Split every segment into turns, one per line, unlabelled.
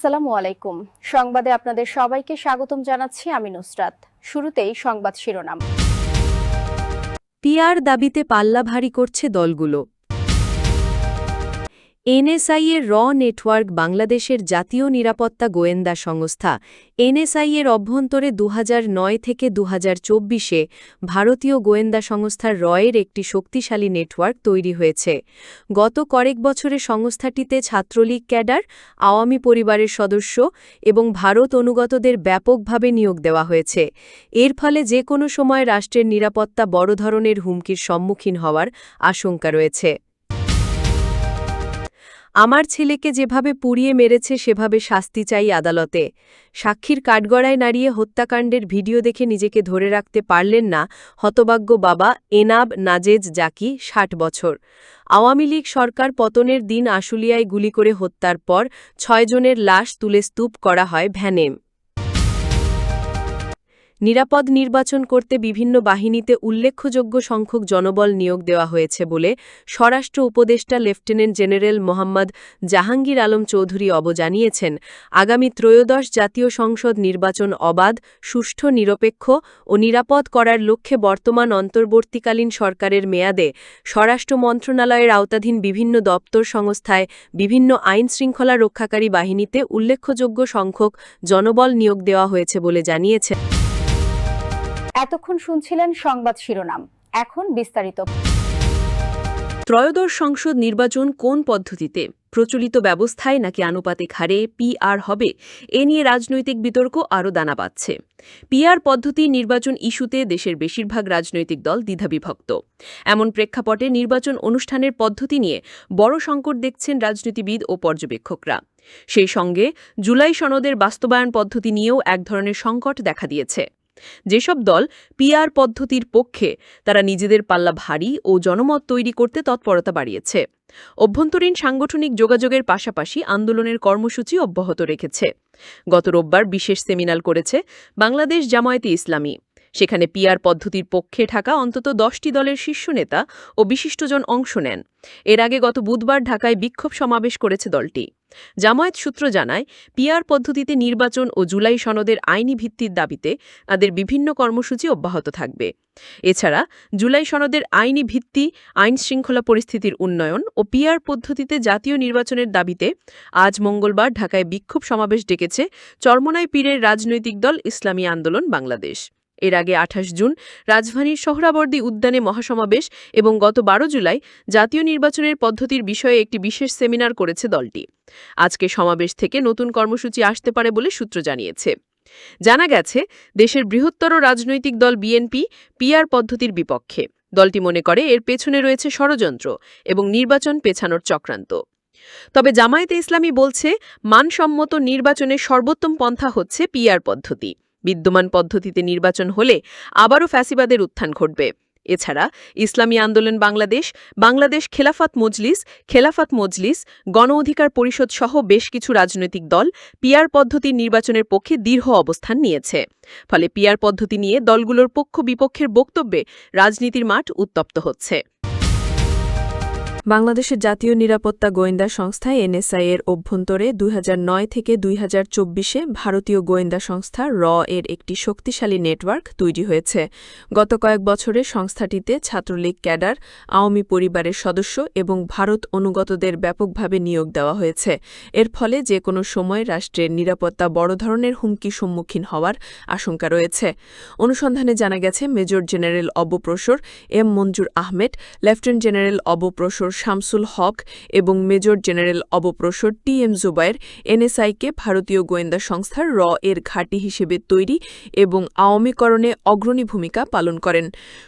আসসালামু আলাইকুম। সংবাদে আপনাদের সবাইকে স্বাগতম জানাচ্ছি আমি নুসরাত। শুরুতেই সংবাদ শিরোনাম।
পিয়ার দাবিতে পাল্লা ভারী করছে দলগুলো। এনএসআই এর র নেটওয়ার্ক বাংলাদেশের জাতীয় নিরাপত্তা গোয়েন্দা সংস্থা। এনএসআইয়ের অভ্যন্তরে দুহাজার নয় থেকে দু এ ভারতীয় গোয়েন্দা সংস্থার রয়ের একটি শক্তিশালী নেটওয়ার্ক তৈরি হয়েছে। গত কয়েক বছরে সংস্থাটিতে ছাত্রলীগ ক্যাডার, আওয়ামী পরিবারের সদস্য এবং ভারত অনুগতদের ব্যাপকভাবে নিয়োগ দেওয়া হয়েছে। এর ফলে যে কোনো সময় রাষ্ট্রের নিরাপত্তা বড় ধরনের হুমকির সম্মুখীন হওয়ার আশঙ্কা রয়েছে। আমার ছেলেকে যেভাবে পুড়িয়ে মেরেছে, সেভাবে শাস্তি চাই আদালতে। সাক্ষীর কাঠগড়ায় নাড়িয়ে হত্যাকাণ্ডের ভিডিও দেখে নিজেকে ধরে রাখতে পারলেন না হতভাগ্য বাবা এনাব নাজেজ জাকি, ষাট বছর। আওয়ামী লীগ সরকার পতনের দিন আশুলিয়ায় গুলি করে হত্যার পর ছয়জনের লাশ তুলে স্তূপ করা হয় ভ্যানে নিরাপদ নির্বাচন করতে বিভিন্ন বাহিনীতে উল্লেখযোগ্য সংখ্যক জনবল নিয়োগ দেওয়া হয়েছে বলে স্বরাষ্ট্র উপদেষ্টা লেফটেন্যান্ট জেনারেল মোহাম্মদ জাহাঙ্গীর আলম চৌধুরী অব জানিয়েছেন আগামী ত্রয়োদশ জাতীয় সংসদ নির্বাচন অবাধ, সুষ্ঠু, নিরপেক্ষ ও নিরাপদ করার লক্ষ্যে বর্তমান অন্তর্বর্তীকালীন সরকারের মেয়াদে স্বরাষ্ট্র মন্ত্রণালয়ের আওতাধীন বিভিন্ন দপ্তর সংস্থায় বিভিন্ন আইন শৃঙ্খলা রক্ষাকারী বাহিনীতে উল্লেখযোগ্য সংখ্যক জনবল নিয়োগ দেওয়া হয়েছে বলে জানিয়েছে।
এতক্ষণ শুনছিলেন সংবাদ শিরোনাম। এখন বিস্তারিত।
ত্রয়োদশ সংসদ নির্বাচন কোন পদ্ধতিতে? প্রচলিত ব্যবস্থায় নাকি আনুপাতিক হারে পিআর হবে? এ নিয়ে রাজনৈতিক বিতর্ক আরও দানা পাচ্ছে পিআর পদ্ধতি নির্বাচন ইস্যুতে দেশের বেশিরভাগ রাজনৈতিক দল দ্বিধাবিভক্ত। এমন প্রেক্ষাপটে নির্বাচন অনুষ্ঠানের পদ্ধতি নিয়ে বড় সংকট দেখছেন রাজনীতিবিদ ও পর্যবেক্ষকরা। সেই সঙ্গে জুলাই সনদের বাস্তবায়ন পদ্ধতি নিয়েও এক ধরনের সংকট দেখা দিয়েছে। যেসব দল পিআর পদ্ধতির পক্ষে তারা নিজেদের পাল্লা ভারী ও জনমত তৈরি করতে তৎপরতা বাড়িয়েছে। অভ্যন্তরীণ সাংগঠনিক যোগাযোগের পাশাপাশি আন্দোলনের কর্মসূচি অব্যাহত রেখেছে। গত রোববার বিশেষ সেমিনার করেছে বাংলাদেশ জামায়াতে ইসলামী। সেখানে পিয়ার পদ্ধতির পক্ষে থাকা অন্তত দশটি দলের শীর্ষ নেতা ও বিশিষ্টজন অংশ নেন। এর আগে গত বুধবার ঢাকায় বিক্ষোভ সমাবেশ করেছে দলটি। জামায়াত সূত্র জানায় পিয়ার পদ্ধতিতে নির্বাচন ও জুলাই সনদের আইনি ভিত্তির দাবিতে তাদের বিভিন্ন কর্মসূচি অব্যাহত থাকবে। এছাড়া, জুলাই সনদের আইনি ভিত্তি আইন শৃঙ্খলা পরিস্থিতির উন্নয়ন ও পিয়ার পদ্ধতিতে জাতীয় নির্বাচনের দাবিতে আজ মঙ্গলবার ঢাকায় বিক্ষোভ সমাবেশ ডেকেছে চরমনাই পীরের রাজনৈতিক দল ইসলামী আন্দোলন বাংলাদেশ। এর আগে আঠাশ জুন রাজধানীর সোহরাবর্দী উদ্যানে মহাসমাবেশ এবং গত বারো জুলাই জাতীয় নির্বাচনের পদ্ধতির বিষয়ে একটি বিশেষ সেমিনার করেছে দলটি। আজকে সমাবেশ থেকে নতুন কর্মসূচি আসতে পারে বলে সূত্র জানিয়েছে। জানা গেছে, দেশের বৃহত্তর রাজনৈতিক দল বিএনপি পিআর পদ্ধতির বিপক্ষে। দলটি মনে করে এর পেছনে রয়েছে ষড়যন্ত্র এবং নির্বাচন পেছানোর চক্রান্ত। তবে জামায়াতে ইসলামী বলছে, মানসম্মত নির্বাচনের সর্বোত্তম পন্থা হচ্ছে পিআর পদ্ধতি। বিদ্যমান পদ্ধতিতে নির্বাচন হলে আবারও ফ্যাসিবাদের উত্থান ঘটবে। এছাড়া ইসলামী আন্দোলন বাংলাদেশ বাংলাদেশ খেলাফাত মজলিস খেলাফাত মজলিস, গণ অধিকার পরিষদ সহ বেশ কিছু রাজনৈতিক দল পিয়ার পদ্ধতির নির্বাচনের পক্ষে দৃঢ় অবস্থান নিয়েছে। ফলে পিয়ার পদ্ধতি নিয়ে দলগুলোর পক্ষ বিপক্ষের বক্তব্যে রাজনীতির মাঠ উত্তপ্ত হচ্ছে। বাংলাদেশের জাতীয় নিরাপত্তা গোয়েন্দা সংস্থা এনএসআই এর অভ্যন্তরে দুই হাজার নয় থেকে দুই এ ভারতীয় গোয়েন্দা সংস্থা র এর একটি শক্তিশালী নেটওয়ার্ক তৈরি হয়েছে। গত কয়েক বছরে সংস্থাটিতে ছাত্রলীগ ক্যাডার, আওয়ামী পরিবারের সদস্য এবং ভারত অনুগতদের ব্যাপকভাবে নিয়োগ দেওয়া হয়েছে। এর ফলে যে কোনো সময় রাষ্ট্রের নিরাপত্তা বড় ধরনের হুমকি সম্মুখীন হওয়ার আশঙ্কা রয়েছে। অনুসন্ধানে জানা গেছে, major general অবপ্রসর M Manzur Ahmed, lieutenant general অবপ্রসর Shamsul Haque এবং মেজর জেনারেল অবপ্রসর টি এম জুবায়ের এনএসআইকে ভারতীয় গোয়েন্দা সংস্থার র এর ঘাঁটি হিসেবে তৈরি এবং আওয়ামীকরণে অগ্রণী ভূমিকা পালন করেন।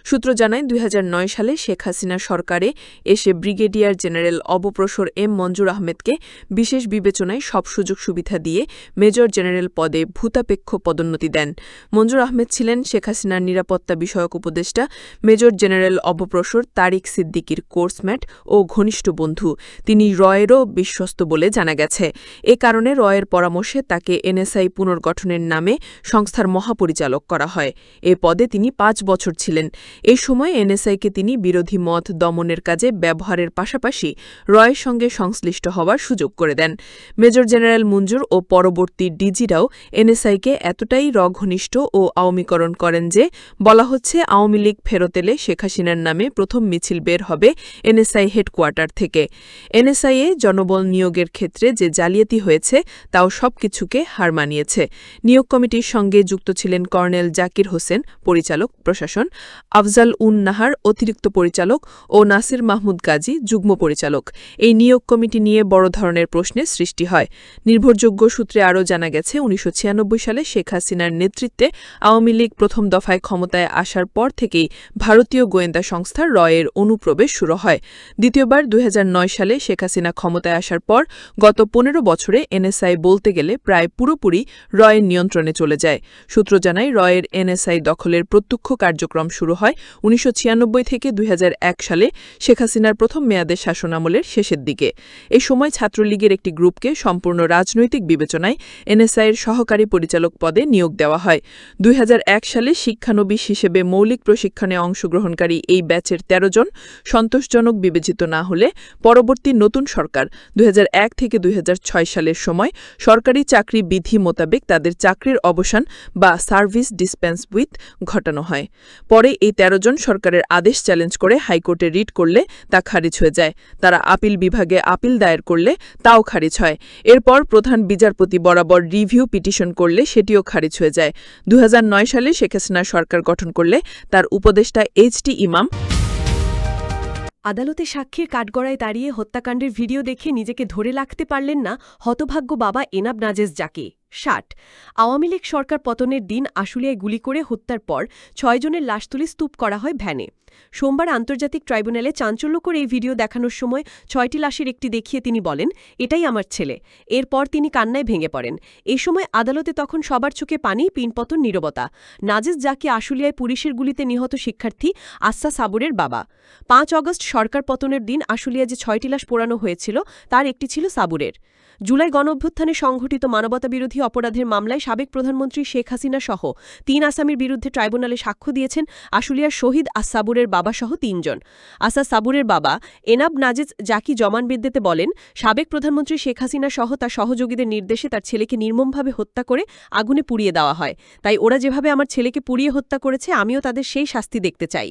সূত্র জানায়, দুই হাজার নয় সালে শেখ হাসিনা সরকারে এসে ব্রিগেডিয়ার জেনারেল অবপ্রসর এম মঞ্জুর আহমেদকে বিশেষ বিবেচনায় সব সুযোগ সুবিধা দিয়ে মেজর জেনারেল পদে ভূতাপেক্ষ পদোন্নতি দেন। মঞ্জুর আহমেদ ছিলেন শেখ হাসিনার নিরাপত্তা বিষয়ক উপদেষ্টা, মেজর জেনারেল অবপ্রসর তারিক সিদ্দিকির কোর্সম্যাট ও ঘনিষ্ঠ বন্ধু। তিনি রয়েরও বিশ্বস্ত বলে জানা গেছে। এ কারণে রয়ের পরামর্শে তাকে এনএসআই পুনর্গঠনের নামে সংস্থার মহাপরিচালক করা হয়। এ পদে তিনি পাঁচ বছর ছিলেন। এ সময় এনএসআইকে তিনি বিরোধী মত দমনের কাজে ব্যবহারের পাশাপাশি রয়ের সঙ্গে সংশ্লিষ্ট হওয়ার সুযোগ করে দেন। মেজর জেনারেল মঞ্জুর ও পরবর্তী ডিজিরাও এনএসআইকে এতটাই রঘনিষ্ঠ ও আওয়ামীকরণ করেন যে বলা হচ্ছে আওয়ামী লীগ ফেরত এলে শেখ হাসিনার নামে প্রথম মিছিল বের হবে এনএসআই হেডকোয়ার্টার থেকে। এনএসআইয়ে জনবল নিয়োগের ক্ষেত্রে যে জালিয়াতি হয়েছে, তাও সবকিছুকে হার মানিয়েছে। নিয়োগ কমিটির সঙ্গে যুক্ত ছিলেন কর্নেল জাকির হোসেন, পরিচালক, প্রশাসন, আফজাল উন নাহার, অতিরিক্ত পরিচালক ও নাসির মাহমুদ গাজী, যুগ্ম পরিচালক। এই নিয়োগ কমিটি নিয়ে বড় ধরনের প্রশ্নের সৃষ্টি হয়। নির্ভরযোগ্য সূত্রে আরও জানা গেছে, উনিশশো ছিয়ানব্বই সালে শেখ হাসিনার নেতৃত্বে আওয়ামী লীগ প্রথম দফায় ক্ষমতায় আসার পর থেকেই ভারতীয় গোয়েন্দা সংস্থা রয়ের অনুপ্রবেশ শুরু হয়। দ্বিতীয়বার দুই হাজার নয় সালে শেখ হাসিনা ক্ষমতায় আসার পর গত পনেরো বছরে এনএসআই বলতে গেলে প্রায় পুরোপুরি রয়ের নিয়ন্ত্রণে চলে যায়। সূত্র জানায়, রয়ের এনএসআই দখলের প্রত্যক্ষ কার্যক্রম শুরু হয় উনিশশো ছিয়ানব্বই থেকে দুই হাজার এক সালে শেখ হাসিনার প্রথম মেয়াদের শাসনামলের শেষের দিকে। এ সময় ছাত্রলীগের একটি গ্রুপকে সম্পূর্ণ রাজনৈতিক বিবেচনায় এনএসআইয়ের সহকারী পরিচালক পদে নিয়োগ দেওয়া হয়। দুই হাজার এক সালে শিক্ষানবিশ হিসেবে মৌলিক প্রশিক্ষণে অংশগ্রহণকারী এই ব্যাচের ১৩ জন সন্তোষজনক বিবেচিত না হলে পরবর্তী নতুন সরকার দুই হাজার এক থেকে দুই হাজার ছয় সালের সময় সরকারি চাকরি বিধি মোতাবেক তাদের চাকরির অবসান বা সার্ভিস ডিসপেন্স উইথ ঘটানো হয়। পরে এই ১৩ জন সরকারের আদেশ চ্যালেঞ্জ করে হাইকোর্টে রিট করলে তা খারিজ হয়ে যায়। তারা আপিল বিভাগে আপিল দায়ের করলে তাও খারিজ হয়। এরপর প্রধান বিচারপতি বরাবর রিভিউ পিটিশন করলে সেটিও খারিজ হয়ে যায়। দুই হাজার নয় সালে শেখ হাসিনা সরকার গঠন করলে তার উপদেষ্টা এইচটি ইমাম
আদালতে সাক্ষীর কাঠগড়ায় দাঁড়িয়ে হত্যাকাণ্ডের ভিডিও দেখে নিজেকে ধরে রাখতে পারলেন না হতভাগ্য বাবা এনাব নাজেস জাকে। ষাট। আওয়ামী লীগ সরকার পতনের দিন আশুলিয়ায় গুলি করে হত্যার পর ছয়জনের লাশ তুলে স্তূপ করা হয় ভ্যানে। সোমবার আন্তর্জাতিক ট্রাইব্যুনালে চাঞ্চল্যকর এই ভিডিও দেখানোর সময় ছয়টি লাশের একটি দেখিয়ে তিনি বলেন, এটাই আমার ছেলে। এরপর তিনি কান্নায় ভেঙে পড়েন। এ সময় আদালতে তখন সবার চোখে পানি, পিনপতন, নীরবতা। নাজেজ জাকি আশুলিয়ায় পুলিশের গুলিতে নিহত শিক্ষার্থী আস্সা সাবুরের বাবা। পাঁচ অগস্ট সরকার পতনের দিন আশুলিয়া যে ছয়টি লাশ পোড়ানো হয়েছিল, তার একটি ছিল সাবুরের। জুলাই গণঅভ্যুত্থানে সংঘটিত মানবতাবিরোধী অপরাধের মামলায় সাবেক প্রধানমন্ত্রী শেখ হাসিনা সহ তিন আসামির বিরুদ্ধে ট্রাইব্যুনালে সাক্ষ্য দিয়েছেন আশুলিয়ার শহীদ আসাবুরের বাবাসহ তিনজন। আসা সাবুরের বাবা এনাব নাজেজ জাকি জমানবিদ্যেতে বলেন, সাবেক প্রধানমন্ত্রী শেখ হাসিনা সহ তার সহযোগীদের নির্দেশে তার ছেলেকে নির্মমভাবে হত্যা করে আগুনে পুড়িয়ে দেওয়া হয়। তাই ওরা যেভাবে আমার ছেলেকে পুড়িয়ে হত্যা করেছে, আমিও তাদের সেই শাস্তি দেখতে চাই।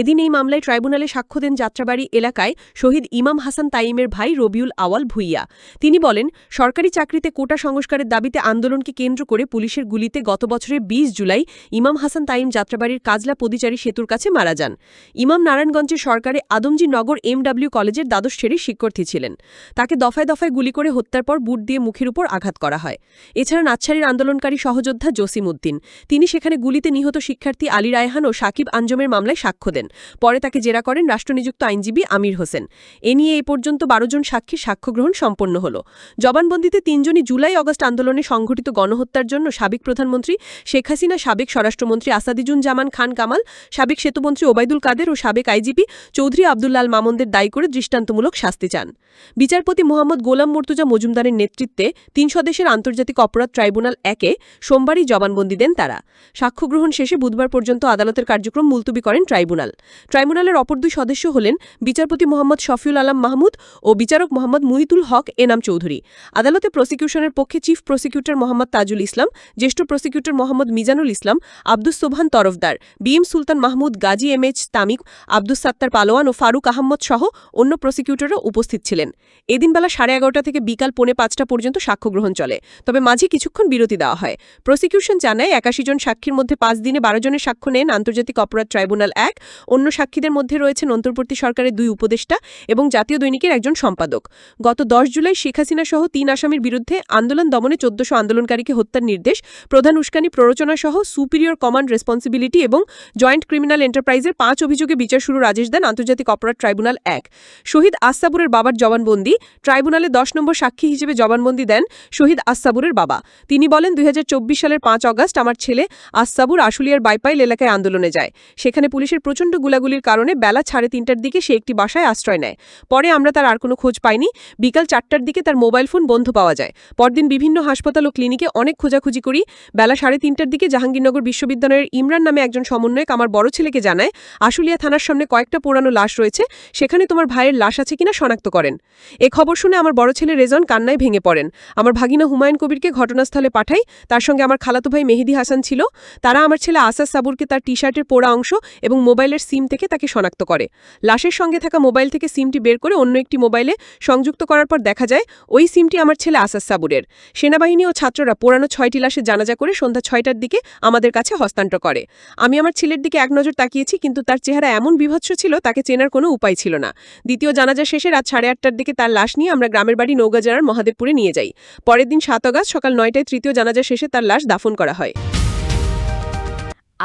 এদিন এই মামলায় ট্রাইব্যুনালে সাক্ষ্য দেন যাত্রাবাড়ি এলাকায় শহীদ ইমাম হাসান তাইমের ভাই রবিউল আওয়াল ভুইয়া। তিনি বলেন সরকারি চাকরিতে কোটা সংস্কারের দাবিতে আন্দোলনকে কেন্দ্র করে পুলিশের গুলিতে গত বছরের ২০ জুলাই ইমাম হাসান তাইম যাত্রাবাড়ির কাজলা পদিচারী সেতুর কাছে মারা যান। ইমাম নারায়ণগঞ্জের সরকারে আদমজি নগর এমডব্লিউ কলেজের দ্বাদশ শ্রেণির শিক্ষার্থী ছিলেন। তাকে দফায় দফায় গুলি করে হত্যার পর বুট দিয়ে মুখের উপর আঘাত করা হয়। এছাড়া নাচ্ছারির আন্দোলনকারী সহযোদ্ধা জসিম উদ্দিন। তিনি সেখানে গুলিতে নিহত শিক্ষার্থী আলী রায়হান ও সাকিব আঞ্জমের মামলায় সাক্ষ্য দেন। পরে তাকে জেরা করেন রাষ্ট্রনিযুক্ত আইনজীবী আমির হোসেন। এ নিয়ে এ পর্যন্ত বারো জন সাক্ষীর সাক্ষ্য গ্রহণ সম্পন্ন হল। জবানবন্দিতে তিনজনই জুলাই অগস্ট আন্দোলনে সংঘটিত গণহত্যার জন্য সাবেক প্রধানমন্ত্রী শেখ হাসিনা, সাবেক স্বরাষ্ট্রমন্ত্রী আসাদিজুন জামান খান কামাল, সাবেক সেতুমন্ত্রী ওবায়দুল কাদের ও সাবেক আইজিপি চৌধুরী আবদুল্লাল মামুনদের দায়ী করে দৃষ্টান্তমূলক শাস্তি চান। বিচারপতি মোহাম্মদ গোলাম মর্তুজা মজুমদারের নেতৃত্বে তিন সদস্যের আন্তর্জাতিক অপরাধ ট্রাইব্যুনাল একে সোমবারই জবানবন্দি দেন তারা। সাক্ষ্য গ্রহণ শেষে বুধবার পর্যন্ত আদালতের কার্যক্রম মুলতুবি করেন ট্রাইব্যুনাল। ট্রাইব্যুনালের অপর দুই সদস্য হলেন বিচারপতি মোহাম্মদ শফিউল আলম মাহমুদ ও বিচারক মোহাম্মদ মুহিতুল হক এনাম চৌধুরী। আদালতে প্রসিকিউশনের পক্ষে চিফ প্রসিকিউটর মোহাম্মদ তাজুল ইসলাম, জ্যেষ্ঠ prosecutor Mohammad Mizanul Islam, Abdus Sobhan Tarafdar, BM Sultan Mahmud, Gazi M H Tamik Abdus Sattar Paloan ও ফারুক আহমদ সহ অন্য প্রসিকিউটরও উপস্থিত ছিলেন। এদিন বেলা সাড়ে এগারোটা থেকে বিকাল পৌনে পাঁচটা পর্যন্ত সাক্ষ্য গ্রহণ চলে, তবে মাঝে কিছুক্ষণ বিরতি দেওয়া হয়। প্রসিকিউশন জানায়, একাশি জন সাক্ষীর মধ্যে পাঁচ দিনে বারো জনের সাক্ষ্য নেন আন্তর্জাতিক অপরাধ ট্রাইব্যুনাল এক, অন্য সাক্ষীদের মধ্যে রয়েছেন অন্তর্বর্তী সরকারের দুই উপদেষ্টা এবং জাতীয় দৈনিকের একজন সম্পাদক। গত দশ জুলাই শেখ হাসিনা সহ তিন আসামির বিরুদ্ধে আন্দোলন দমনে চোদ্দশো আন্দোলনকারীকে হত্যার নির্দেশ, প্রধান উস্কানি, প্ররোচনা সহ সুপিরিয়র কমান্ড রেসপন্সিবিলিটি এবং জয়েন্ট ক্রিমিনাল এন্টারপ্রাইজের পাঁচ অভিযোগে বিচার শুরুর আদেশ দেন আন্তর্জাতিক অপরাধ ট্রাইব্যুনাল এক। শহীদ আস্তাবুরের বাবার জবানবন্দি, ট্রাইব্যুনালে দশ নম্বর সাক্ষী হিসেবে জবানবন্দি দেন শহীদ আস্তাবুরের বাবা। তিনি বলেন, দুই হাজার চব্বিশ সালের পাঁচ অগস্ট আমার ছেলে আস্তাবুর আশুলিয়ার বাইপাইল এলাকায় আন্দোলনে যায়। সেখানে পুলিশের প্রচণ্ড গুলাগুলির কারণে বেলা সাড়ে তিনটার দিকে সে একটি বাসায় আশ্রয় নেয়। পরে আমরা তার আর কোনো খোঁজ পাইনি। বিকাল চারটার দিকে তার মোবাইল ফোন বন্ধ পাওয়া যায়। পরদিন বিভিন্ন হাসপাতাল ও ক্লিনিকে অনেক খোঁজাখুঁজি করি। বেলা সাড়ে তিনটার দিকে জাহাঙ্গীরনগর বিশ্ববিদ্যালয়ের ইমরান নামে একজন সমন্বয়ক আমার বড় ছেলেকে জানায়, আশুলিয়া থানার সামনে কয়েকটা পোড়ানো লাশ রয়েছে, সেখানে তোমার ভাইয়ের লাশ আছে কিনা শনাক্ত করেন। এ খবর শুনে আমার বড় ছেলে রেজন কান্নায় ভেঙে পড়েন। আমার ভাগিনা হুমায়ুন কবিরকে ঘটনাস্থলে পাঠাই, তার সঙ্গে আমার খালাতো ভাই মেহেদি হাসান ছিল। তারা আমার ছেলে আসাস সাবুরকে তার টি শার্টের পোড়া অংশ এবং মোবাইলের সিম থেকে তাকে শনাক্ত করে। লাশের সঙ্গে থাকা মোবাইল থেকে সিমটি বের করে অন্য একটি মোবাইলে সংযুক্ত করার পর দেখা যায়, ওই সিমটি আমার ছেলে আসাস সাবুরের। সেনাবাহিনী ও ছাত্ররা পোড়ানো ছয়টি লাশে জানাজা করে সন্ধ্যা ছয়টার দিকে আমাদের কাছে হস্তান্তর করে। আমি আমার ছেলের দিকে এক নজর তাকিয়েছি, কিন্তু তার চেহারা এমন বিভৎস ছিল, তাকে চেনার কোনো উপায় ছিল না। দ্বিতীয় জানাজা শেষে রাত সাড়ে আটটার দিকে তার লাশ নিয়ে আমরা গ্রামের বাড়ি নৌগাজরার মহাদেবপুরে নিয়ে যাই। পরের দিন সাত অগাস্ট সকাল নয়টায় তৃতীয় জানাজা শেষে তার লাশ দাফন করা হয়।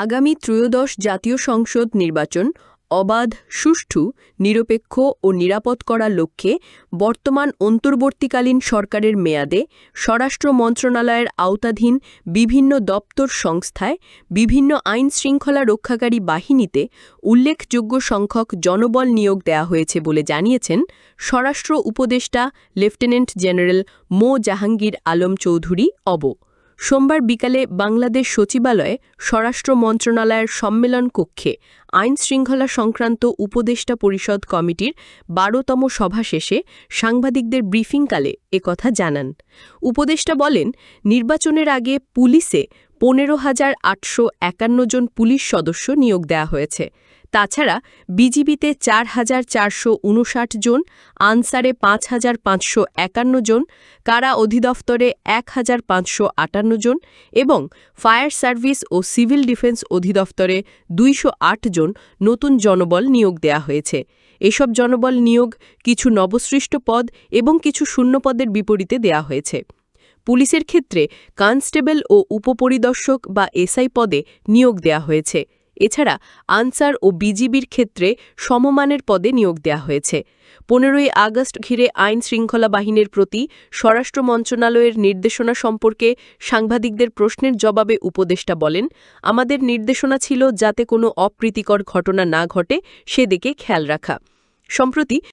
আগামী ত্রয়োদশ জাতীয় সংসদ নির্বাচন অবাধ, সুষ্ঠু, নিরপেক্ষ ও নিরাপদ করার লক্ষ্যে বর্তমান অন্তর্বর্তীকালীন সরকারের মেয়াদে স্বরাষ্ট্র মন্ত্রণালয়ের আওতাধীন বিভিন্ন দপ্তর সংস্থায় বিভিন্ন আইন শৃঙ্খলা রক্ষাকারী বাহিনীতে উল্লেখযোগ্য সংখ্যক জনবল নিয়োগ দেয়া হয়েছে বলে জানিয়েছেন স্বরাষ্ট্র উপদেষ্টা লেফটেন্যান্ট জেনারেল মো জাহাঙ্গীর আলম চৌধুরী অব। সোমবার বিকালে বাংলাদেশ সচিবালয়ে স্বরাষ্ট্র মন্ত্রণালয়ের সম্মেলন কক্ষে আইন শৃঙ্খলা সংক্রান্ত উপদেষ্টা পরিষদ কমিটির বারোতম সভা শেষে সাংবাদিকদের ব্রিফিংকালে একথা জানান। উপদেষ্টা বলেন, নির্বাচনের আগে পুলিশে পনেরো হাজার আটশো একান্ন জন পুলিশ সদস্য নিয়োগ দেয়া হয়েছে। তাছাড়া বিজিবিতে চার হাজার চারশো উনষাট জন, আনসারে পাঁচ হাজার পাঁচশো একান্ন জন, কারা অধিদপ্তরে এক হাজার পাঁচশো আটান্ন জন এবং ফায়ার সার্ভিস ও সিভিল ডিফেন্স অধিদপ্তরে দুইশো আট জন নতুন জনবল নিয়োগ দেয়া হয়েছে। এসব জনবল নিয়োগ কিছু নবসৃষ্ট পদ এবং কিছু শূন্যপদের বিপরীতে দেয়া হয়েছে। পুলিশের ক্ষেত্রে কনস্টেবল ও উপপরিদর্শক বা এসআই পদে নিয়োগ দেয়া হয়েছে। এছাড়া আনসার ও বিজিবির ক্ষেত্রে সমমানের পদে নিয়োগ দেয়া হয়েছে। পনেরোই আগস্ট ঘিরে আইন শৃঙ্খলা বাহিনীর প্রতি স্বরাষ্ট্র মন্ত্রণালয়ের নির্দেশনা সম্পর্কে সাংবাদিকদের প্রশ্নের জবাবে উপদেষ্টা বলেন, আমাদের নির্দেশনা ছিল যাতে কোনো অপ্রীতিকর ঘটনা না ঘটে, সেদিকে খেয়াল রাখা। সম্প্রতি